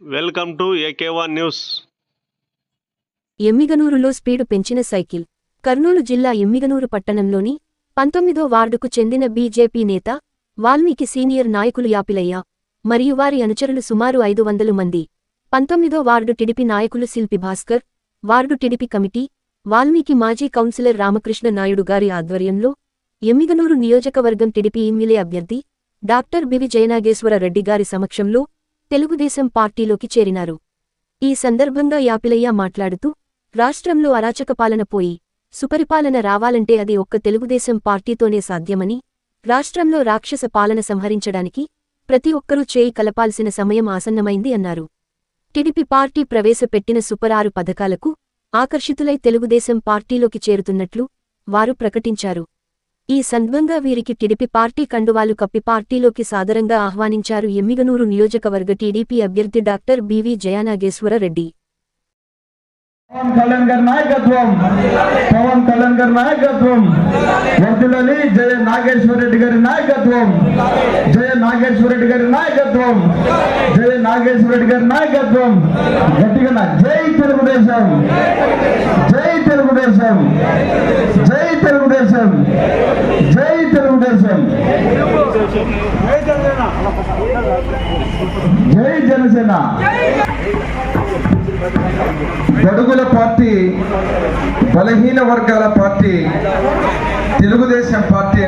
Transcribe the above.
Welcome to AK one news. ఎమ్మిగనూరులో speed పెంచిన cycle. Kurnool జిల్లా ఎమ్మిగనూరు పట్టణంలోని పంతొమ్మిదో వార్డుకు చెందిన బీజేపీ నేత వాల్మీకి సీనియర్ నాయకులు యాపిలయ్య మరియు వారి అనుచరులు సుమారు ఐదు వందలు మంది. పంతొమ్మిదో వార్డు టిడిపి నాయకులు Shilpi Bhaskar ward TDP committee Valmiki మాజీ కౌన్సిలర్ రామకృష్ణ నాయుడు గారి ఆధ్వర్యంలో ఎమ్మిగనూరు నియోజకవర్గం టిడిపి ఎమ్మెల్యే అభ్యర్థి doctor B V Jayanageshwara Reddy గారి సమక్షంలో తెలుగుదేశం పార్టీలోకి చేరినారు. ఈ సందర్భంగా యాపిలయ్య మాట్లాడుతూ రాష్ట్రంలో అరాచక పాలన పోయి సుపరిపాలన రావాలంటే అది ఒక్క తెలుగుదేశం పార్టీతోనే సాధ్యమని రాష్ట్రంలో రాక్షస పాలన సంహరించడానికి ప్రతి ఒక్కరూ చేయి కలపాల్సిన సమయం ఆసన్నమైంది అన్నారు. టిడిపి పార్టీ ప్రవేశపెట్టిన సుపరారు పథకాలకు ఆకర్షితులై తెలుగుదేశం పార్టీలోకి చేరుతున్నట్లు వారు ప్రకటించారు. ఈ సందర్భంగా వీరికి టిడిపి పార్టీ కండువాలు కప్పి పార్టీలోకి సాదరంగా ఆహ్వానించారు ఎమ్మిగనూరు నియోజకవర్గ టీడీపీ అభ్యర్థి doctor B V Jayanageshwara Reddy. Pawan Kalyan గారి నాయకత్వం పవన్ కళ్యాణ్ గారి నాయకత్వం వర్తిలని జయ నాగేశ్వర రెడ్డి గారి నాయకత్వం జయ నాగేశ్వర రెడ్డి గారి నాయకత్వం జయ నాగేశ్వర రెడ్డి గారి నాయకత్వం. గట్టిగా జై తెలుగుదేశం. తెలుగుదేశం. జై తెలుగుదేశం. జై తెలుగుదేశం. జై జనసేన. బడుగుల పార్టీ బలహీన వర్గాల పార్టీ తెలుగుదేశం పార్టీ